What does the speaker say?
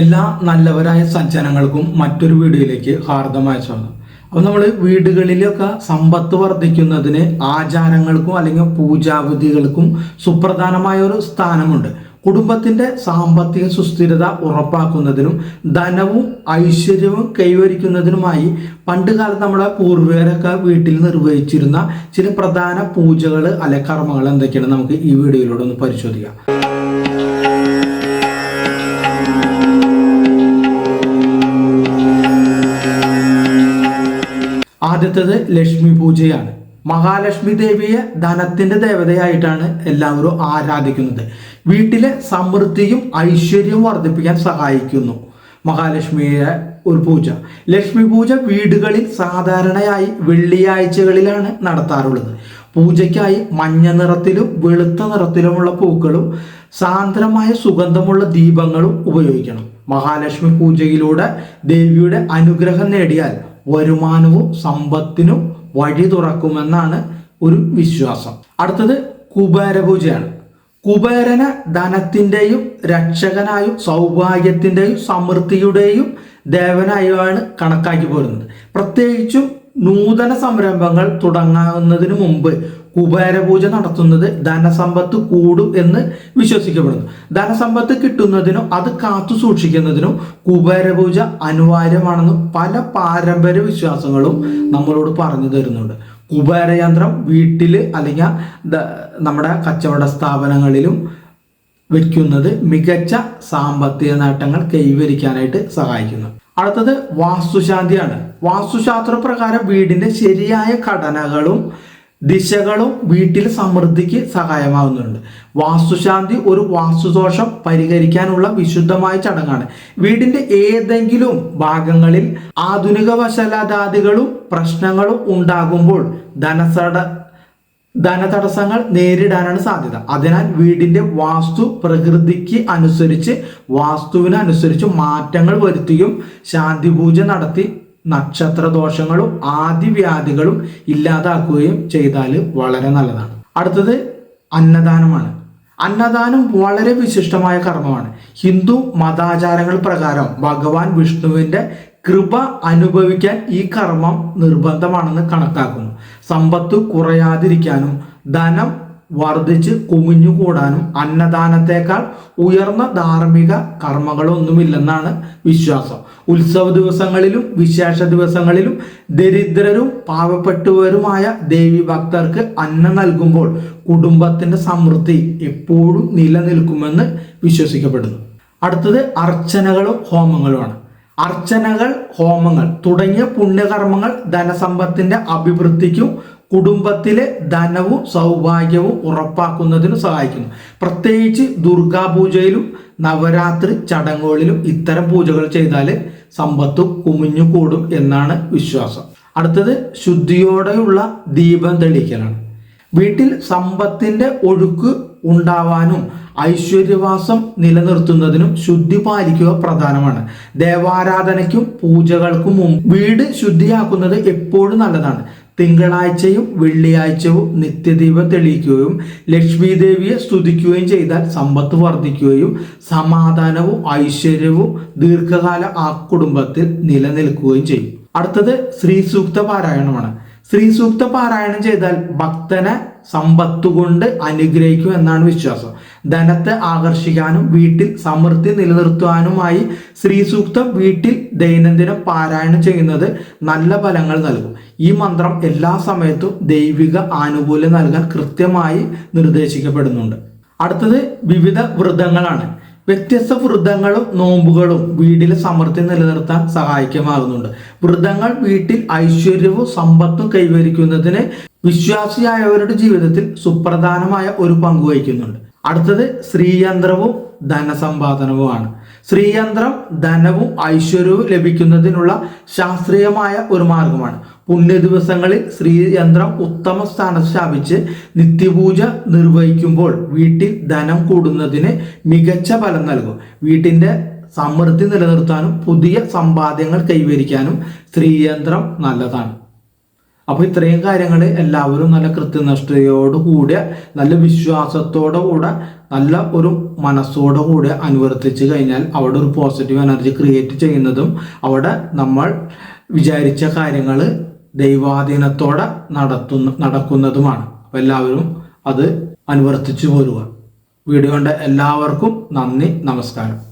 എല്ലാ നല്ലവരായ സജ്ജനങ്ങൾക്കും മറ്റൊരു വീഡിയോയിലേക്ക് ഹാർദമായ സ്വാഗതം അപ്പോൾ നമ്മൾ വീടുകളിലൊക്കെ സമ്പത്ത് വർദ്ധിക്കുന്നതിന് ആചാരങ്ങൾക്കും അല്ലെങ്കിൽ പൂജാവിധികൾക്കും സുപ്രധാനമായ ഒരു സ്ഥാനമുണ്ട്. കുടുംബത്തിന്റെ സാമ്പത്തിക സുസ്ഥിരത ഉറപ്പാക്കുന്നതിനും ധനവും ഐശ്വര്യവും കൈവരിക്കുന്നതിനുമായി പണ്ട് കാലത്ത് നമ്മുടെ പൂർവികരൊക്കെ വീട്ടിൽ നിർവഹിച്ചിരുന്ന ചില പ്രധാന പൂജകൾ അല്ലെ കർമ്മങ്ങൾ എന്തൊക്കെയാണ് നമുക്ക് ഈ വീഡിയോയിലൂടെ ഒന്ന് പരിശോധിക്കാം. ആദ്യത്തേത് ലക്ഷ്മി പൂജയാണ്. മഹാലക്ഷ്മി ദേവിയെ ധനത്തിന്റെ ദേവതയായിട്ടാണ് എല്ലാവരും ആരാധിക്കുന്നത്. വീട്ടിലെ സമൃദ്ധിയും ഐശ്വര്യവും വർദ്ധിപ്പിക്കാൻ സഹായിക്കുന്നു മഹാലക്ഷ്മിയെ ഒരു പൂജ. ലക്ഷ്മി പൂജ വീടുകളിൽ സാധാരണയായി വെള്ളിയാഴ്ചകളിലാണ് നടത്താറുള്ളത്. പൂജയ്ക്കായി മഞ്ഞ നിറത്തിലും വെളുത്ത നിറത്തിലുമുള്ള പൂക്കളും സാന്ദ്രമായ സുഗന്ധമുള്ള ദീപങ്ങളും ഉപയോഗിക്കണം. മഹാലക്ഷ്മി പൂജയിലൂടെ ദേവിയുടെ അനുഗ്രഹം നേടിയാൽ വരുമാനവും സമ്പത്തിനും വഴി തുറക്കുമെന്നാണ് ഒരു വിശ്വാസം. അടുത്തത് കുബേരപൂജയാണ്. കുബേരനെ ധനത്തിന്റെയും രക്ഷകനായും സൗഭാഗ്യത്തിന്റെയും സമൃദ്ധിയുടെയും ദേവനായുമാണ് കണക്കാക്കി പോരുന്നത്. പ്രത്യേകിച്ചും നൂതന സംരംഭങ്ങൾ തുടങ്ങുന്നതിന് മുമ്പ് കുബേരപൂജ നടത്തുന്നത് ധനസമ്പത്ത് കൂടും എന്ന് വിശ്വസിക്കപ്പെടുന്നു. ധനസമ്പത്ത് കിട്ടുന്നതിനും അത് കാത്തു സൂക്ഷിക്കുന്നതിനും കുബേരപൂജ അനിവാര്യമാണെന്ന് പല പാരമ്പര്യ വിശ്വാസങ്ങളും നമ്മളോട് പറഞ്ഞു തരുന്നുണ്ട്. കുബേരയന്ത്രം വീട്ടിൽ അല്ലെങ്കിൽ നമ്മുടെ കച്ചവട സ്ഥാപനങ്ങളിലും വയ്ക്കുന്നത് മികച്ച സാമ്പത്തിക നേട്ടങ്ങൾ കൈവരിക്കാനായിട്ട് സഹായിക്കുന്നു. അടുത്തത് വാസ്തുശാന്തിയാണ്. വാസ്തുശാസ്ത്ര പ്രകാരം വീടിന്റെ ശരിയായ ഘടനകളും ദിശകളും വീട്ടിൽ സമൃദ്ധിക്ക് സഹായമാകുന്നുണ്ട്. വാസ്തുശാന്തി ഒരു വാസ്തുദോഷം പരിഹരിക്കാനുള്ള വിശുദ്ധമായ ചടങ്ങാണ്. വീടിന്റെ ഏതെങ്കിലും ഭാഗങ്ങളിൽ ആധുനിക വശലതാദികളും പ്രശ്നങ്ങളും ഉണ്ടാകുമ്പോൾ ധനസട ധനതടസ്സങ്ങൾ നേരിടാനാണ് സാധ്യത. അതിനാൽ വീടിന്റെ വാസ്തു പ്രകൃതിക്ക് അനുസരിച്ച് വാസ്തുവിനനുസരിച്ച് മാറ്റങ്ങൾ വരുത്തിയും ശാന്തി പൂജ നടത്തി നക്ഷത്ര ദോഷങ്ങളും ആദിവ്യാധികളും ഇല്ലാതാക്കുകയും ചെയ്താൽ വളരെ നല്ലതാണ്. അടുത്തത് അന്നദാനമാണ്. അന്നദാനം വളരെ വിശിഷ്ടമായ കർമ്മമാണ്. ഹിന്ദു മതാചാരങ്ങൾ പ്രകാരം ഭഗവാൻ വിഷ്ണുവിന്റെ കൃപ അനുഭവിക്കാൻ ഈ കർമ്മം നിർബന്ധമാണെന്ന് കണക്കാക്കുന്നു. സമ്പത്ത് കുറയാതിരിക്കാനും ധനം വർദ്ധിച്ച് കുമിഞ്ഞുകൂടാനും അന്നദാനത്തെക്കാൾ ഉയർന്ന ധാർമ്മിക കർമ്മങ്ങളൊന്നുമില്ലെന്നാണ് വിശ്വാസം. ഉത്സവ ദിവസങ്ങളിലും വിശേഷ ദിവസങ്ങളിലും ദരിദ്രരും പാവപ്പെട്ടവരുമായ ദേവി ഭക്തർക്ക് അന്നം നൽകുമ്പോൾ കുടുംബത്തിന്റെ സമൃദ്ധി എപ്പോഴും നിലനിൽക്കുമെന്ന് വിശ്വസിക്കപ്പെടുന്നു. അടുത്തത് അർച്ചനകളും ഹോമങ്ങളുമാണ്. അർച്ചനകൾ ഹോമങ്ങൾ തുടങ്ങിയ പുണ്യകർമ്മങ്ങൾ ധനസമ്പത്തിന്റെ അഭിവൃദ്ധിക്കും കുടുംബത്തിലെ ധനവും സൗഭാഗ്യവും ഉറപ്പാക്കുന്നതിനും സഹായിക്കുന്നു. പ്രത്യേകിച്ച് ദുർഗാപൂജയിലും നവരാത്രി ചടങ്ങുകളിലും ഇത്തരം പൂജകൾ ചെയ്താൽ സമ്പത്ത് കുമിഞ്ഞു കൂടും എന്നാണ് വിശ്വാസം. അടുത്തത് ശുദ്ധിയോടെയുള്ള ദീപം തെളിക്കലാണ് വീട്ടിൽ സമ്പത്തിന്റെ ഒഴുക്ക് ഉണ്ടാവാനും ഐശ്വര്യവാസം നിലനിർത്തുന്നതിനും ശുദ്ധി പാലിക്കുക പ്രധാനമാണ്. ദേവാരാധനയ്ക്കും പൂജകൾക്കും മുമ്പ് വീട് ശുദ്ധിയാക്കുന്നത് എപ്പോഴും നല്ലതാണ്. തിങ്കളാഴ്ചയും വെള്ളിയാഴ്ചയും നിത്യദീപം തെളിയിക്കുകയും ലക്ഷ്മി ദേവിയെ സ്തുതിക്കുകയും ചെയ്താൽ സമ്പത്ത് വർദ്ധിക്കുകയും സമാധാനവും ഐശ്വര്യവും ദീർഘകാല ആ കുടുംബത്തിൽ നിലനിൽക്കുകയും ചെയ്യും. അടുത്തത് ശ്രീ സൂക്ത പാരായണമാണ്. ശ്രീ സൂക്ത പാരായണം ചെയ്താൽ ഭക്തനെ സമ്പത്ത് കൊണ്ട് അനുഗ്രഹിക്കും എന്നാണ് വിശ്വാസം. ധനത്തെ ആകർഷിക്കാനും വീട്ടിൽ സമൃദ്ധി നിലനിർത്തുവാനുമായി ശ്രീ സൂക്തം വീട്ടിൽ ദൈനംദിനം പാരായണം ചെയ്യുന്നത് നല്ല ഫലങ്ങൾ നൽകും. ഈ മന്ത്രം എല്ലാ സമയത്തും ദൈവിക ആനുകൂല്യം നൽകാൻ കൃത്യമായി നിർദ്ദേശിക്കപ്പെടുന്നുണ്ട്. അടുത്തത് വിവിധ വൃദ്ധങ്ങളാണ് വ്യത്യസ്ത വൃദ്ധങ്ങളും നോമ്പുകളും വീട്ടിലെ സമൃദ്ധി നിലനിർത്താൻ സഹായിക്കുമാകുന്നുണ്ട്. വൃദ്ധങ്ങൾ വീട്ടിൽ ഐശ്വര്യവും സമ്പത്തും കൈവരിക്കുന്നതിന് വിശ്വാസിയായവരുടെ ജീവിതത്തിൽ സുപ്രധാനമായ ഒരു പങ്ക് വഹിക്കുന്നുണ്ട്. അടുത്തത് ശ്രീയന്ത്രവും ധനസമ്പാദനവുമാണ്. ശ്രീയന്ത്രം ധനവും ഐശ്വര്യവും ലഭിക്കുന്നതിനുള്ള ശാസ്ത്രീയമായ ഒരു മാർഗമാണ്. പുണ്യ ദിവസങ്ങളിൽ ശ്രീയന്ത്രം ഉത്തമ സ്ഥാനം സ്ഥാപിച്ച് നിത്യപൂജ നിർവഹിക്കുമ്പോൾ വീട്ടിൽ ധനം കൂടുന്നതിന് മികച്ച ഫലം നൽകും. വീട്ടിന്റെ സമൃദ്ധി നിലനിർത്താനും പുതിയ സമ്പാദ്യങ്ങൾ കൈവരിക്കാനും ശ്രീയന്ത്രം നല്ലതാണ്. അപ്പോൾ ഇത്രയും കാര്യങ്ങൾ എല്ലാവരും നല്ല കൃത്യനിഷ്ഠയോടുകൂടിയ നല്ല വിശ്വാസത്തോടു കൂടെ നല്ല ഒരു മനസ്സോടു കൂടെ അനുവർത്തിച്ച് കഴിഞ്ഞാൽ അവിടെ ഒരു പോസിറ്റീവ് എനർജി ക്രിയേറ്റ് ചെയ്യുന്നതും അവിടെ നമ്മൾ വിചാരിച്ച കാര്യങ്ങൾ ദൈവാധീനത്തോടെ നടത്തുന്ന നടക്കുന്നതുമാണ്. എല്ലാവരും അത് അനുവർത്തിച്ചു പോരുക. വീഡിയോ കണ്ട എല്ലാവർക്കും നന്ദി നമസ്കാരം.